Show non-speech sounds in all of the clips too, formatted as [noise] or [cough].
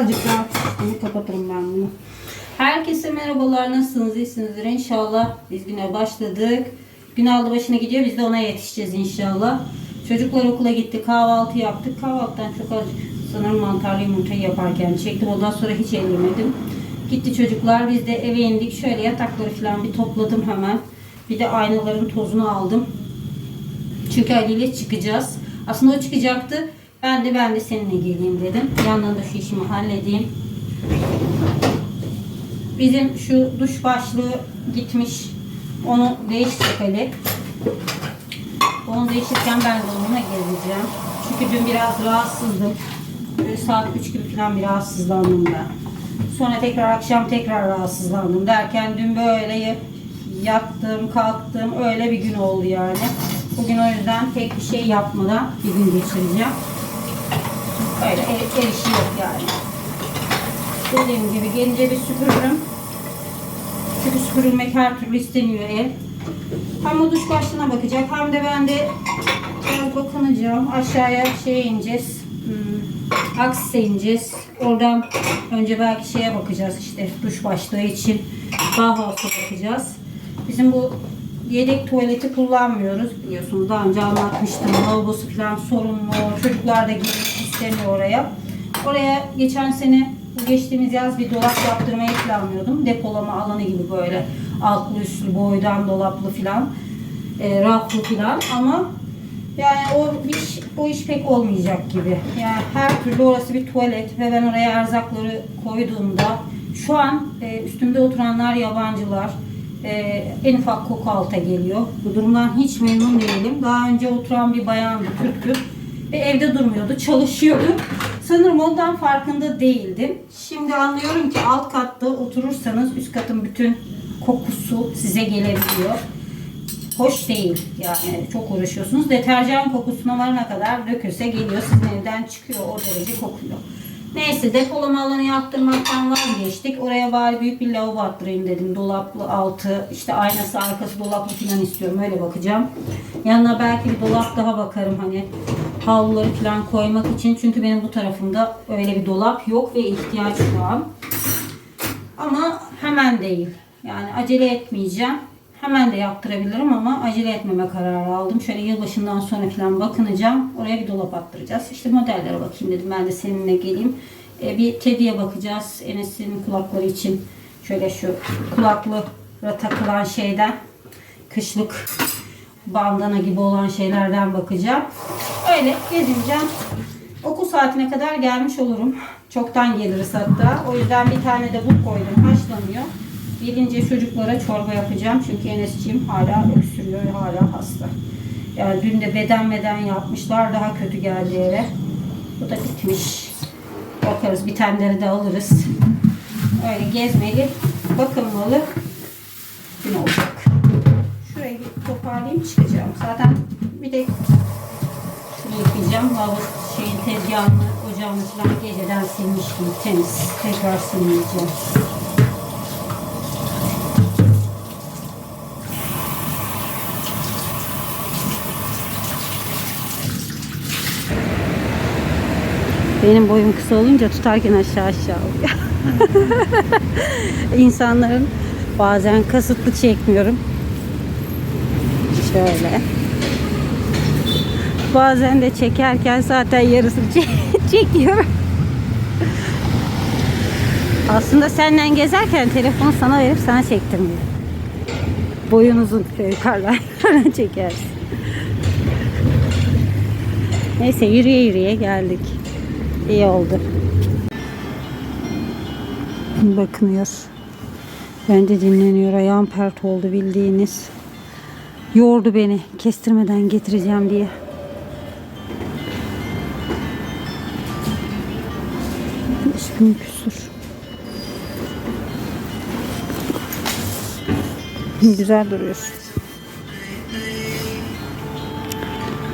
Birazcık daha bunu kapatırım ben bunu. Herkese merhabalar. Nasılsınız? İyisinizdir inşallah. Biz güne başladık. Gün aldı başına gidiyor. Biz de ona yetişeceğiz inşallah. Çocuklar okula gitti. Kahvaltı yaptık. Kahvaltıdan çok az sanırım mantarlı yumurtayı yaparken çektim. Ondan sonra hiç ellemedim. Gitti çocuklar. Biz de eve indik. Şöyle yatakları falan bir topladım hemen. Bir de aynaların tozunu aldım. Çünkü Ali ile çıkacağız. Aslında o çıkacaktı. Ben de ben de seninle geleyim dedim. Yandan da şu işimi halledeyim. Bizim şu duş başlığı gitmiş. Onu değiştirdik Ali. Onu değiştirirken ben de onunla geleceğim. Çünkü dün biraz rahatsızdım. Böyle saat 3 gibi falan bir rahatsızlandım ben. Sonra tekrar akşam tekrar rahatsızlandım derken dün böyle yattım, kalktım. Öyle bir gün oldu yani. Bugün o yüzden pek bir şey yapmadan bir gün geçireceğim. Öyle ev, ev işi yok yani. Dediğim gibi gelince bir süpürürüm. Çünkü süpürülmek her türlü isteniyor ev. Hem o duş başlığına bakacak hem de ben de bakınacağım. Aşağıya şeye ineceğiz. Hmm, Aksis'e ineceğiz. Oradan önce belki şeye bakacağız işte duş başlığı için. Bauhaus'a bakacağız. Bizim bu yedek tuvaleti kullanmıyoruz biliyorsunuz. Daha önce anlatmıştım. Lavabosu falan sorunlu. Çocuklar da girmek istemiyor oraya. Oraya geçen sene bu geçtiğimiz yaz bir dolap yaptırmayı planlıyordum. Depolama alanı gibi böyle altlı üstlü boydan dolaplı falan. E, raflı falan ama yani o iş, o iş pek olmayacak gibi. Yani her türlü orası bir tuvalet ve ben oraya erzakları koyduğumda şu an e, üstümde oturanlar yabancılar. E, en ufak koku alta geliyor. Bu durumdan hiç memnun değilim. Daha önce oturan bir bayandı, Türk'tü. Ve evde durmuyordu, çalışıyordu. Sanırım ondan farkında değildim. Şimdi anlıyorum ki alt katta oturursanız üst katın bütün kokusu size gelebiliyor. Hoş değil yani çok uğraşıyorsunuz. Deterjan kokusuna varana kadar dökülse geliyor sizin evden çıkıyor o derece kokuyor. Neyse depolama alanı yaptırmaktan vazgeçtik. Oraya bari büyük bir lavabo attırayım dedim. Dolaplı altı, işte aynası arkası dolaplı falan istiyorum. Öyle bakacağım. Yanına belki bir dolap daha bakarım hani havluları falan koymak için. Çünkü benim bu tarafımda öyle bir dolap yok ve ihtiyaç an. Ama hemen değil. Yani acele etmeyeceğim. Hemen de yaptırabilirim ama acele etmeme kararı aldım. Şöyle yılbaşından sonra falan bakınacağım. Oraya bir dolap attıracağız. İşte modellere bakayım dedim. Ben de seninle geleyim. Ee, bir tediye bakacağız. Enes'in kulakları için. Şöyle şu kulaklığa takılan şeyden kışlık bandana gibi olan şeylerden bakacağım. Öyle gezineceğim. Okul saatine kadar gelmiş olurum. Çoktan geliriz hatta. O yüzden bir tane de bu koydum. Haşlanıyor. Gelince çocuklara çorba yapacağım. Çünkü Enes'ciğim hala öksürüyor. Hala hasta. Yani dün de beden beden yapmışlar. Daha kötü geldi eve. Bu da bitmiş. Bakarız. Bitenleri de alırız. Öyle gezmeli, bakılmalı gün olacak. Şurayı bir toparlayayım çıkacağım. Zaten bir de şunu yıkayacağım. Lavabo şeyin tezgahını, ocağını falan geceden silmiş gibi temiz. Tekrar silmeyeceğim. Benim boyum kısa olunca tutarken aşağı aşağı oluyor. [laughs] İnsanların bazen kasıtlı çekmiyorum. Şöyle. Bazen de çekerken zaten yarısını çe- [laughs] çekiyorum. Aslında senden gezerken telefonu sana verip sana çektirmiyor. Boyun uzun yukarıdan [laughs] çekersin. Neyse yürüye yürüye geldik. İyi oldu. Bakınıyor. Bence dinleniyor. Ayağım pert oldu bildiğiniz. Yordu beni. Kestirmeden getireceğim diye. Beş bin. Güzel duruyor.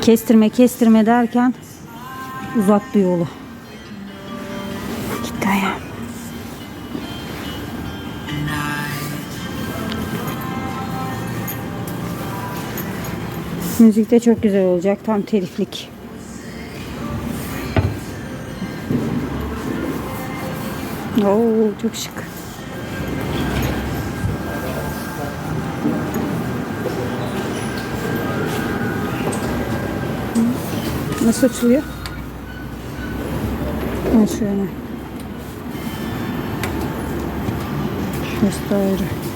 Kestirme kestirme derken uzattı yolu. Müzik de çok güzel olacak. Tam teliflik. Oo çok şık. Nasıl açılıyor? Ha şöyle. Şurası da ayrı.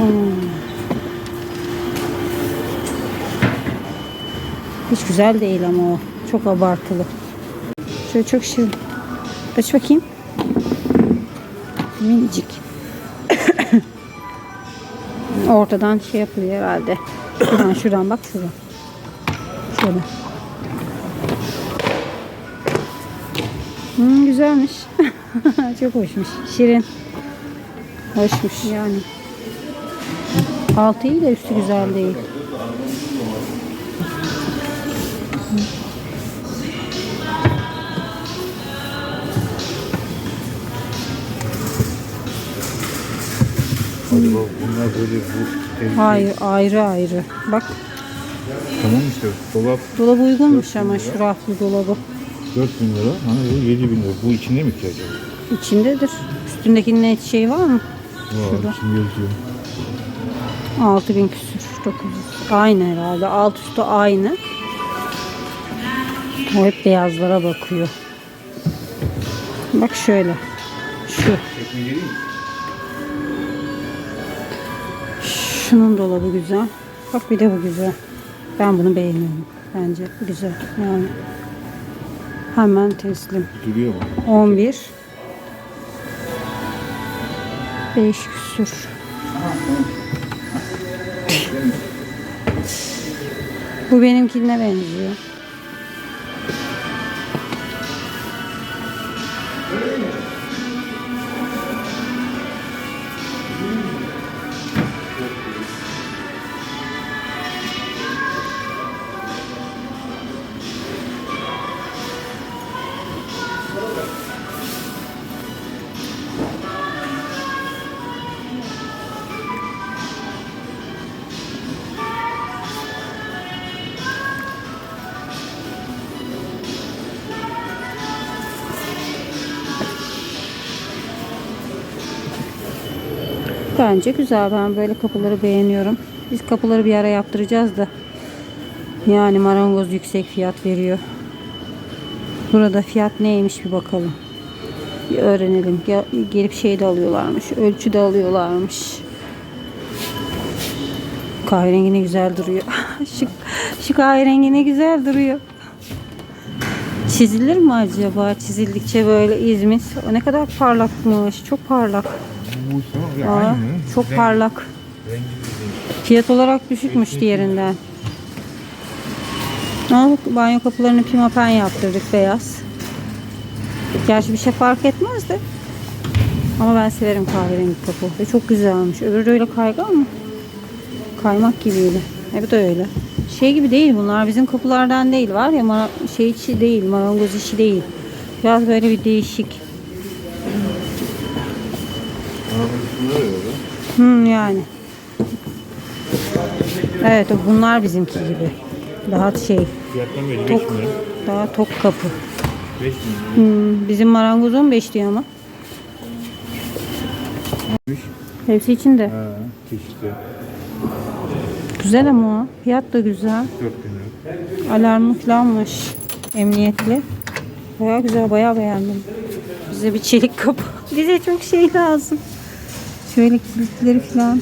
Hmm. Hiç güzel değil ama o. Çok abartılı. Şöyle çok şirin. Aç bakayım. Minicik. [coughs] Ortadan şey yapılıyor herhalde. Şuradan şuradan bak şuradan. Şöyle. Hmm, güzelmiş. [laughs] çok hoşmuş. Şirin. Hoşmuş yani. Altı iyi de üstü güzel değil. Acaba bunlar böyle bu ev- Hayır ayrı ayrı. Bak Tamam işte dolap dolabı uygunmuş ama şu raflı dolabı. 4000 lira. Hani bu 7000 lira. Bu içinde mi ki acaba? İçindedir. Üstündekinin net şey var mı? Var. Şurada. Şimdi yazıyor. 6000 küsür 900. Aynı herhalde. Alt üstü aynı. O hep beyazlara bakıyor. Bak şöyle. Şu. Şunun dolabı güzel. Bak bir de bu güzel. Ben bunu beğeniyorum. Bence güzel. Yani hemen teslim. Duruyor mu? 11 5 küsür. Bu benimkine benziyor. Bence güzel. Ben böyle kapıları beğeniyorum. Biz kapıları bir ara yaptıracağız da. Yani marangoz yüksek fiyat veriyor. Burada fiyat neymiş bir bakalım. Bir öğrenelim. Gel- Gelip şey de alıyorlarmış. Ölçü de alıyorlarmış. Kahverengi ne güzel duruyor. [laughs] şu, şu kahverengi ne güzel duruyor. Çizilir mi acaba? Çizildikçe böyle İzmit. O ne kadar parlakmış. Çok parlak. Aa, çok parlak. Fiyat olarak düşükmüş diğerinden. Ama banyo kapılarını pimapen yaptırdık beyaz. Gerçi bir şey fark etmez de. Ama ben severim kahverengi kapı. Ve çok güzelmiş. Öbürü de öyle kaygan mı? Kaymak gibiydi. E bu da öyle. Şey gibi değil bunlar. Bizim kapılardan değil. Var ya şey içi değil. Marangoz işi değil. Biraz böyle bir değişik. Öyle. Hmm, yani. Evet bunlar bizimki gibi. Daha şey Fiyattan belli 5 tok, bin lira. daha tok kapı. 5 bin lira. Hmm, bizim marangoz 15 diyor ama. Hepsi içinde. Ha, çeşitli. Güzel ama. Fiyat da güzel. 4 bin lira. Alarmı falanmış. Emniyetli. Baya güzel, baya beğendim. Bize bir çelik kapı. [laughs] Bize çok şey lazım. Şöyle kilitleri falan.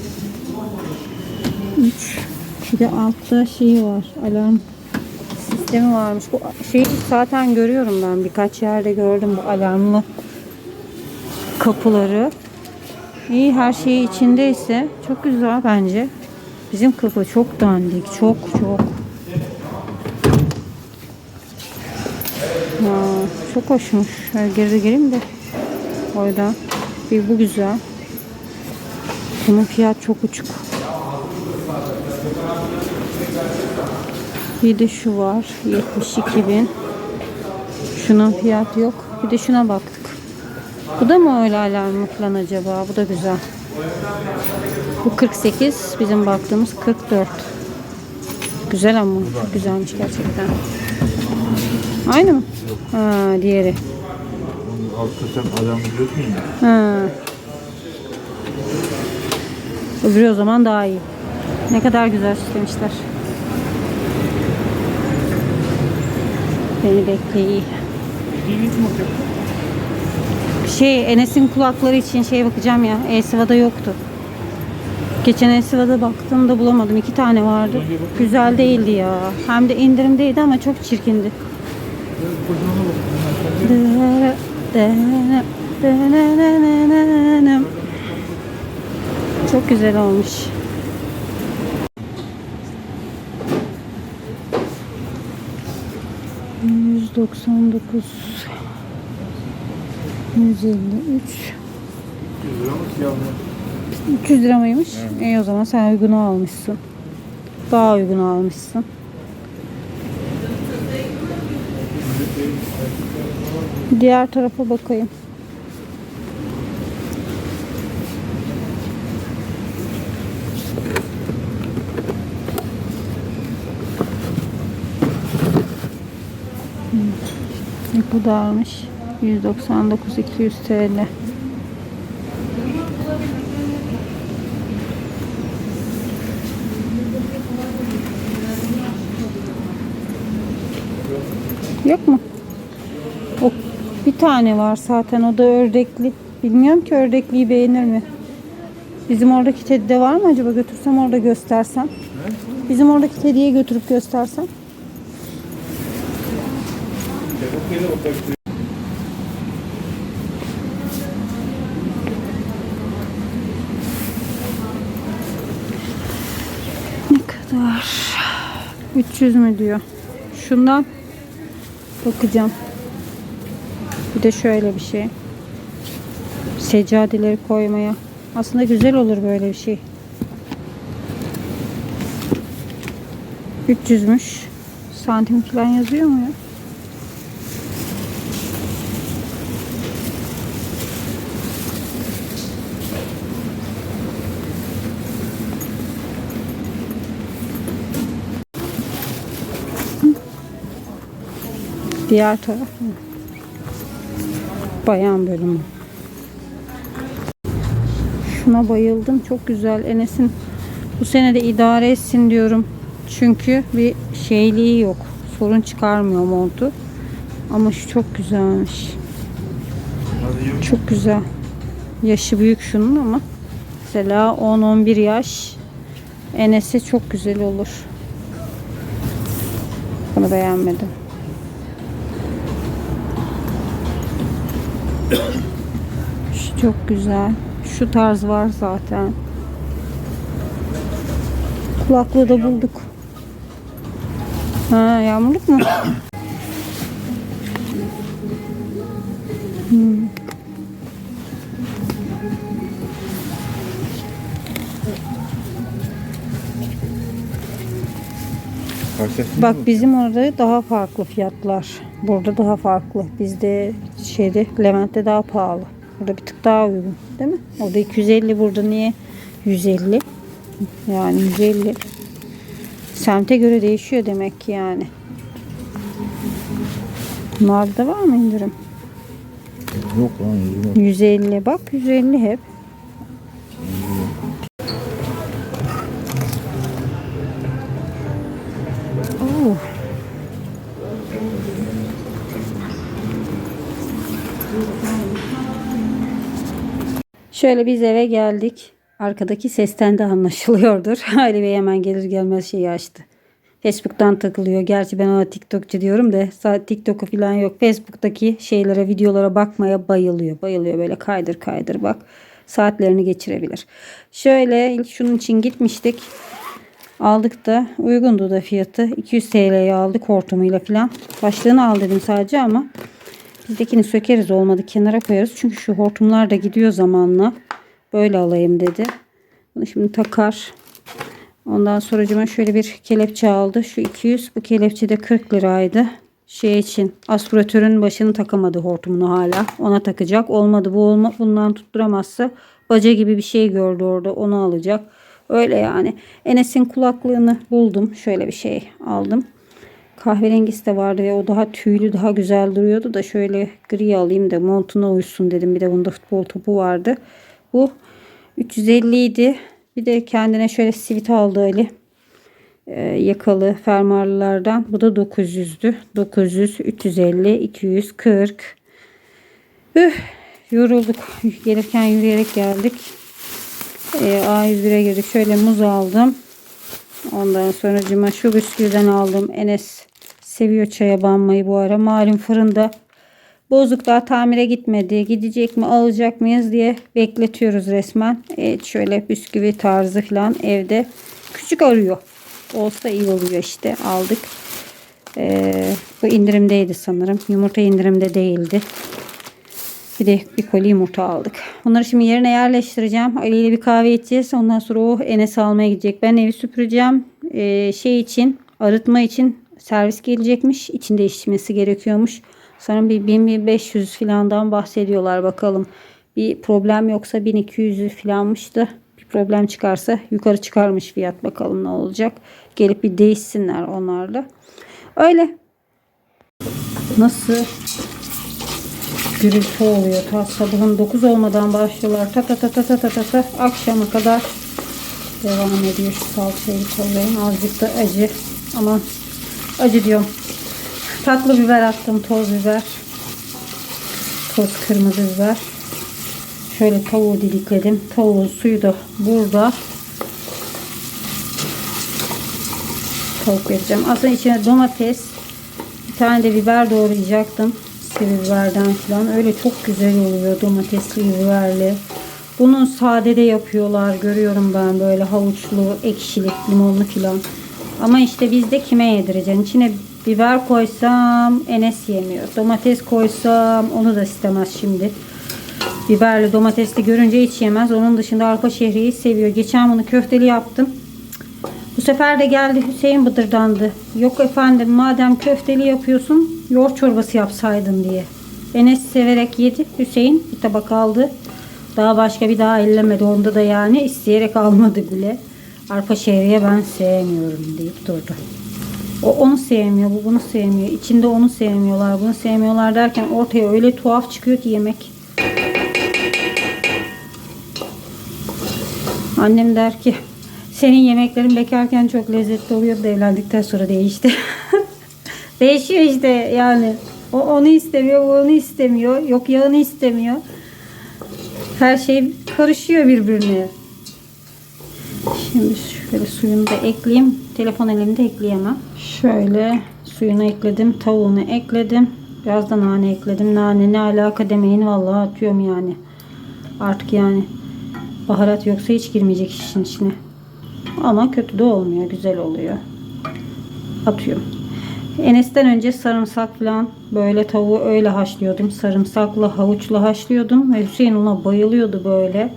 3. Bir de altta şeyi var. Alarm sistemi varmış. Bu şeyi zaten görüyorum ben. Birkaç yerde gördüm bu alarmlı kapıları. İyi her şeyi içindeyse çok güzel bence. Bizim kapı çok dandik. Çok çok. Ya, çok hoşmuş. Şöyle geri gireyim de. Orada. Bir bu güzel. Bunun fiyat çok uçuk. Bir de şu var. 72 bin. Şunun fiyatı yok. Bir de şuna baktık. Bu da mı öyle alarmı falan acaba? Bu da güzel. Bu 48. Bizim baktığımız 44. Güzel ama. Çok güzelmiş gerçekten. Aynı mı? Ha, diğeri. Altta sen adam biliyorsun ya. Ha. Öbürü o zaman daha iyi. Ne kadar güzel süslemişler. Beni bekleyin. Şey Enes'in kulakları için şey bakacağım ya. Esiva'da yoktu. Geçen Esiva'da baktım da bulamadım. İki tane vardı. Güzel değildi ya. Hem de indirimdeydi ama çok çirkindi. Çok güzel olmuş. Yüz doksan dokuz. Yüz elli üç. 300 lira mıymış? İyi o zaman sen uygunu almışsın. Daha uygun almışsın. Diğer tarafa bakayım. Ne kadarmış? 199 200 TL. Yok mu? O bir tane var zaten o da ördekli. Bilmiyorum ki ördekliyi beğenir mi? Bizim oradaki Teddy'de var mı acaba götürsem orada göstersem? Bizim oradaki Teddy'ye götürüp göstersem? Ne kadar? 300 mü diyor. Şundan bakacağım. Bir de şöyle bir şey. Seccadeleri koymaya. Aslında güzel olur böyle bir şey. 300'müş. Santim falan yazıyor mu ya? Diğer taraf? Bayan bölümü. Şuna bayıldım. Çok güzel. Enes'in bu sene de idare etsin diyorum. Çünkü bir şeyliği yok. Sorun çıkarmıyor montu. Ama şu çok güzelmiş. Çok güzel. Yaşı büyük şunun ama mesela 10-11 yaş Enes'e çok güzel olur. Bunu beğenmedim. Çok güzel. Şu tarz var zaten. Kulaklığı da bulduk. Ha, yağmurluk mu? [coughs] Hmm. Bak bizim orada daha farklı fiyatlar. Burada daha farklı. Bizde şeyde Levent'te daha pahalı. Burada bir tık daha uygun. Değil mi? Orada 250 burada niye 150? Yani 150. Semte göre değişiyor demek ki yani. Bunlarda var mı indirim? Yok lan yüzüm yok. 150 bak 150 hep. Şöyle biz eve geldik. Arkadaki sesten de anlaşılıyordur. [laughs] Ali Bey hemen gelir gelmez şeyi açtı. Facebook'tan takılıyor. Gerçi ben ona TikTokçu diyorum da sadece TikTok'u falan yok. Facebook'taki şeylere, videolara bakmaya bayılıyor. Bayılıyor böyle kaydır kaydır bak. Saatlerini geçirebilir. Şöyle ilk şunun için gitmiştik. Aldık da uygundu da fiyatı. 200 TL'ye aldık hortumuyla falan. Başlığını al dedim sadece ama bizdekini sökeriz olmadı kenara koyarız. Çünkü şu hortumlar da gidiyor zamanla. Böyle alayım dedi. Bunu şimdi takar. Ondan sonra şöyle bir kelepçe aldı. Şu 200 bu kelepçe de 40 liraydı. Şey için aspiratörün başını takamadı hortumunu hala. Ona takacak. Olmadı bu olma bundan tutturamazsa baca gibi bir şey gördü orada. Onu alacak. Öyle yani. Enes'in kulaklığını buldum. Şöyle bir şey aldım. Kahverengisi de vardı ve o daha tüylü daha güzel duruyordu da şöyle gri alayım da montuna uysun dedim. Bir de bunda futbol topu vardı. Bu 350 idi. Bir de kendine şöyle sivit aldı Ali. Ee, yakalı fermuarlılardan. Bu da 900'dü. 900, 350, 240. Üh, yorulduk. Gelirken yürüyerek geldik. Ee, A101'e girdik. Şöyle muz aldım. Ondan sonra cıma şu bisküviden aldım. Enes seviyor çaya banmayı bu ara. Malum fırında bozuk daha tamire gitmedi. Gidecek mi alacak mıyız diye bekletiyoruz resmen. Evet şöyle bisküvi tarzı falan evde. Küçük arıyor. Olsa iyi oluyor işte. Aldık. Ee, bu indirimdeydi sanırım. Yumurta indirimde değildi. Bir de bir koli yumurta aldık. Bunları şimdi yerine yerleştireceğim. Ali ile bir kahve içeceğiz. Ondan sonra o Enes almaya gidecek. Ben evi süpüreceğim. Ee, şey için arıtma için servis gelecekmiş. İçinde içmesi gerekiyormuş. Sanırım bir 1500 filandan bahsediyorlar bakalım. Bir problem yoksa 1200 filanmış da bir problem çıkarsa yukarı çıkarmış fiyat bakalım ne olacak. Gelip bir değişsinler onlarla. Öyle. Nasıl gürültü oluyor. Ta sabahın 9 olmadan başlıyorlar. Ta ta ta ta ta ta ta ta akşama kadar devam ediyor. Şu salçayı koyayım. Azıcık da acı. Ama acı diyorum. Tatlı biber attım. Toz biber. Toz kırmızı biber. Şöyle tavuğu dilikledim. Tavuğun suyu da burada. Tavuk yapacağım. Aslında içine domates, bir tane de biber doğrayacaktım. Sivri biberden falan. Öyle çok güzel oluyor domatesli biberli. Bunun sade de yapıyorlar. Görüyorum ben böyle havuçlu, ekşili, limonlu falan. Ama işte bizde kime yedireceksin? İçine biber koysam Enes yemiyor. Domates koysam onu da istemez şimdi. Biberli domatesli görünce hiç yemez. Onun dışında arpa şehriyi seviyor. Geçen bunu köfteli yaptım. Bu sefer de geldi Hüseyin bıdırdandı. Yok efendim madem köfteli yapıyorsun yoğurt çorbası yapsaydın diye. Enes severek yedi. Hüseyin bir tabak aldı. Daha başka bir daha ellemedi. Onda da yani isteyerek almadı bile. Arpa şehriye ben sevmiyorum deyip durdu. O onu sevmiyor, bu bunu sevmiyor. İçinde onu sevmiyorlar, bunu sevmiyorlar derken ortaya öyle tuhaf çıkıyor ki yemek. Annem der ki senin yemeklerin bekarken çok lezzetli oluyordu da evlendikten sonra değişti. [laughs] Değişiyor işte yani. O onu istemiyor, bu onu istemiyor. Yok yağını istemiyor. Her şey karışıyor birbirine. Şimdi şöyle suyunu da ekleyeyim. Telefon elimde ekleyemem. Şöyle suyunu ekledim. Tavuğunu ekledim. Biraz da nane ekledim. Nane ne alaka demeyin. Vallahi atıyorum yani. Artık yani baharat yoksa hiç girmeyecek işin içine. Ama kötü de olmuyor. Güzel oluyor. Atıyorum. Enes'ten önce sarımsak falan böyle tavuğu öyle haşlıyordum. Sarımsakla havuçla haşlıyordum. Ve Hüseyin ona bayılıyordu böyle.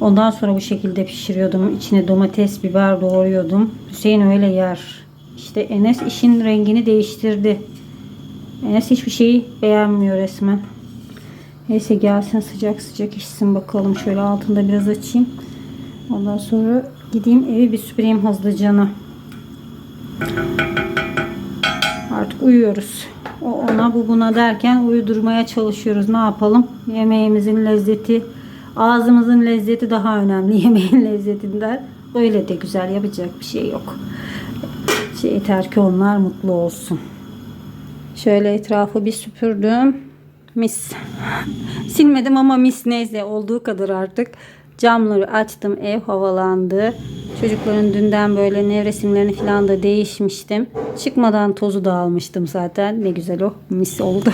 Ondan sonra bu şekilde pişiriyordum. İçine domates, biber doğruyordum. Hüseyin öyle yer. İşte Enes işin rengini değiştirdi. Enes hiçbir şeyi beğenmiyor resmen. Neyse gelsin sıcak sıcak içsin bakalım. Şöyle altında biraz açayım. Ondan sonra gideyim evi bir süpüreyim hızlıcana. Artık uyuyoruz. O ona bu buna derken uyudurmaya çalışıyoruz. Ne yapalım? Yemeğimizin lezzeti, ağzımızın lezzeti daha önemli [laughs] yemeğin lezzetinden. Öyle de güzel yapacak bir şey yok. Şey, yeter ki onlar mutlu olsun. Şöyle etrafı bir süpürdüm. Mis. [laughs] Silmedim ama mis neyse olduğu kadar artık. Camları açtım. Ev havalandı. Çocukların dünden böyle nevresimlerini falan da değişmiştim. Çıkmadan tozu da almıştım zaten. Ne güzel o. Mis oldu.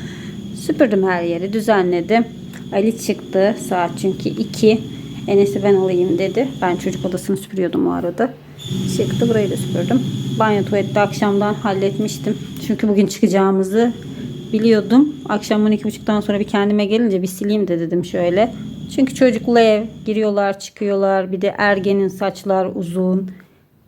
[laughs] Süpürdüm her yeri. Düzenledim. Ali çıktı. Saat çünkü 2. Enes'i ben alayım dedi. Ben çocuk odasını süpürüyordum o arada. Çıktı. Burayı da süpürdüm. Banyo tuvalette akşamdan halletmiştim. Çünkü bugün çıkacağımızı biliyordum. Akşam 12.30'dan sonra bir kendime gelince bir sileyim de dedim şöyle. Çünkü çocuklu ev giriyorlar çıkıyorlar bir de ergenin saçlar uzun.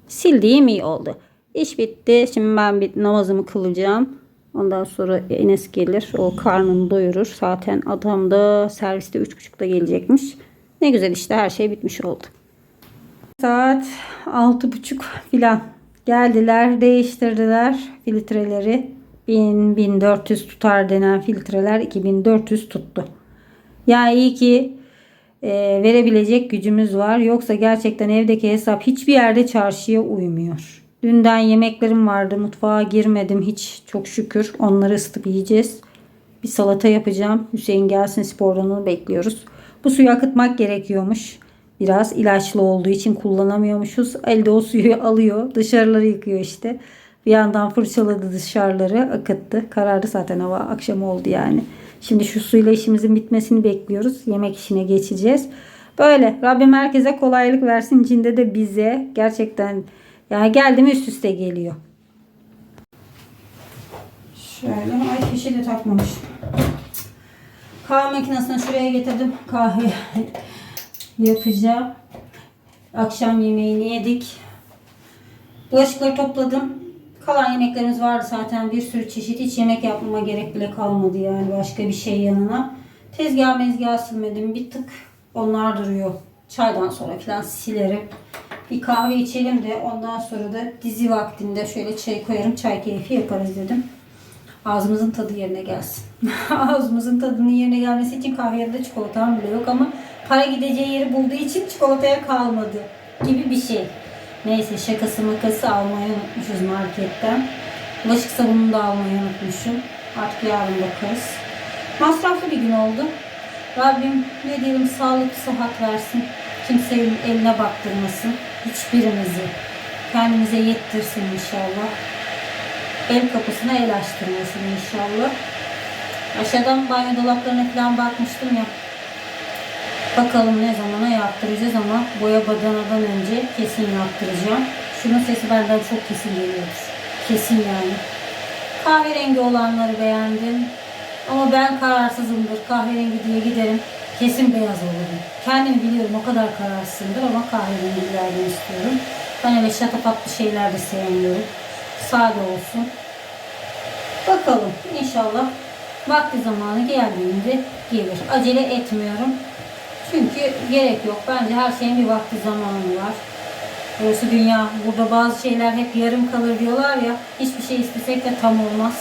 Sildiğim iyi oldu. İş bitti. Şimdi ben bir namazımı kılacağım. Ondan sonra Enes gelir. O karnını doyurur. Zaten adam da serviste 3.30'da gelecekmiş. Ne güzel işte her şey bitmiş oldu. Saat 6.30 filan. Geldiler, değiştirdiler filtreleri. 1000 1400 tutar denen filtreler 2400 tuttu. Ya iyi ki e, verebilecek gücümüz var. Yoksa gerçekten evdeki hesap hiçbir yerde çarşıya uymuyor. Dünden yemeklerim vardı. Mutfağa girmedim hiç çok şükür. Onları ısıtıp yiyeceğiz. Bir salata yapacağım. Hüseyin gelsin spordan onu bekliyoruz. Bu suyu akıtmak gerekiyormuş. Biraz ilaçlı olduğu için kullanamıyormuşuz. Elde o suyu [laughs] alıyor. Dışarıları yıkıyor işte. Bir yandan fırçaladı dışarıları akıttı. Karardı zaten hava akşam oldu yani. Şimdi şu suyla işimizin bitmesini bekliyoruz. Yemek işine geçeceğiz. Böyle Rabbim herkese kolaylık versin. içinde de bize. Gerçekten yani geldi mi üst üste geliyor. Şöyle ay fişi de takmamış. Kahve makinesini şuraya getirdim. Kahve [laughs] yapacağım. Akşam yemeğini yedik. Bulaşıkları topladım. Kalan yemeklerimiz vardı zaten bir sürü çeşit. Hiç yemek yapmama gerek bile kalmadı yani başka bir şey yanına. Tezgah mezgah silmedim bir tık. Onlar duruyor. Çaydan sonra falan silerim. Bir kahve içelim de ondan sonra da dizi vaktinde şöyle çay koyarım. Çay keyfi yaparız dedim. Ağzımızın tadı yerine gelsin. [laughs] Ağzımızın tadının yerine gelmesi için kahve yanında çikolatam bile yok ama para gideceği yeri bulduğu için çikolataya kalmadı gibi bir şey. Neyse şakası makası almayı unutmuşuz marketten. Bulaşık sabununu da almayı unutmuşum. Artık yarın bakarız. Masraflı bir gün oldu. Rabbim ne diyelim sağlık sıhhat versin. Kimsenin eline baktırmasın. Hiçbirimizi kendimize yettirsin inşallah. El kapısına el açtırmasın inşallah. Aşağıdan banyo dolaplarına falan bakmıştım ya. Bakalım ne zamana yaptıracağız ama boya badanadan önce kesin yaptıracağım. Şunun sesi benden çok kesin geliyordur. Kesin yani. Kahverengi olanları beğendim. Ama ben kararsızımdır. Kahverengi diye giderim. Kesin beyaz olurum. Kendimi biliyorum o kadar kararsızımdır ama kahverengilerden istiyorum. Ben öyle şatafatlı şeyler de sevmiyorum. Sade olsun. Bakalım inşallah vakti zamanı geldiğinde gelir. Acele etmiyorum. Çünkü gerek yok. Bence her şeyin bir vakti zamanı var. Burası dünya. Burada bazı şeyler hep yarım kalır diyorlar ya. Hiçbir şey istesek de tam olmaz.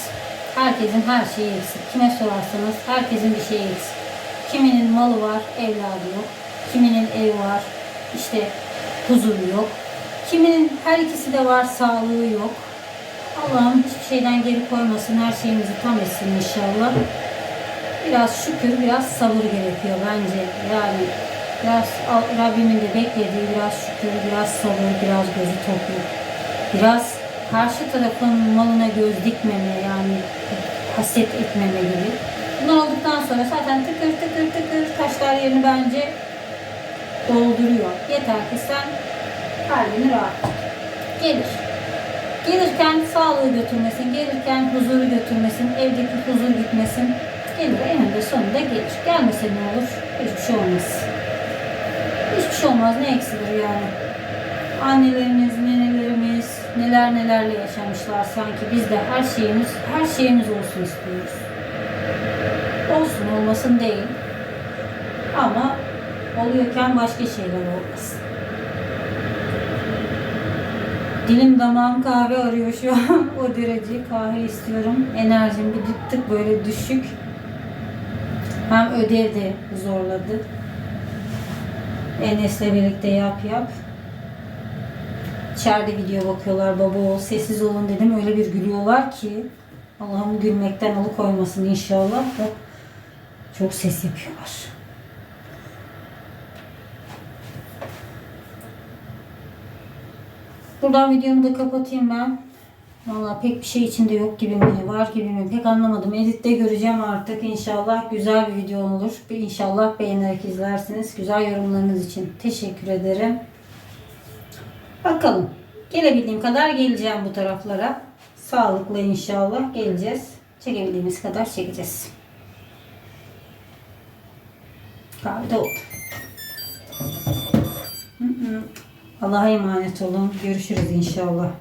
Herkesin her şeyi eksik. Kime sorarsanız herkesin bir şeyi eksik. Kiminin malı var, evladı yok. Kiminin ev var, işte huzuru yok. Kiminin her ikisi de var, sağlığı yok. Allah'ım hiçbir şeyden geri koymasın. Her şeyimizi tam etsin inşallah biraz şükür, biraz sabır gerekiyor bence. Yani biraz Rabbimin de beklediği biraz şükür, biraz sabır, biraz gözü topluk. Biraz karşı tarafın malına göz dikmeme yani haset etmeme gibi. Bunlar olduktan sonra zaten tıkır tıkır tıkır taşlar yerini bence dolduruyor. Yeter ki sen kalbini rahat. Gelir. Gelirken sağlığı götürmesin, gelirken huzuru götürmesin, evdeki huzur gitmesin. Gelir eninde sonunda gelir. Gelmese ne olur? Hiçbir şey olmaz. Hiçbir şey olmaz. Ne eksilir yani? Annelerimiz, nenelerimiz neler nelerle yaşamışlar sanki. Biz de her şeyimiz, her şeyimiz olsun istiyoruz. Olsun olmasın değil. Ama oluyorken başka şeyler olmasın. Dilim damağım kahve arıyor şu an. [laughs] o derece kahve istiyorum. Enerjim bir tık böyle düşük. Hem ödev de zorladı. Enes'le birlikte yap yap. İçeride video bakıyorlar. Baba ol, sessiz olun dedim. Öyle bir gülüyorlar ki. Allah'ım gülmekten alıkoymasın inşallah da. Çok ses yapıyorlar. Buradan videomu da kapatayım ben. Valla pek bir şey içinde yok gibi mi var gibi mi pek anlamadım. Editte göreceğim artık inşallah güzel bir video olur. İnşallah beğenerek izlersiniz. Güzel yorumlarınız için teşekkür ederim. Bakalım. Gelebildiğim kadar geleceğim bu taraflara. Sağlıklı inşallah geleceğiz. Çekebildiğimiz kadar çekeceğiz. Hı. Allah'a emanet olun. Görüşürüz inşallah.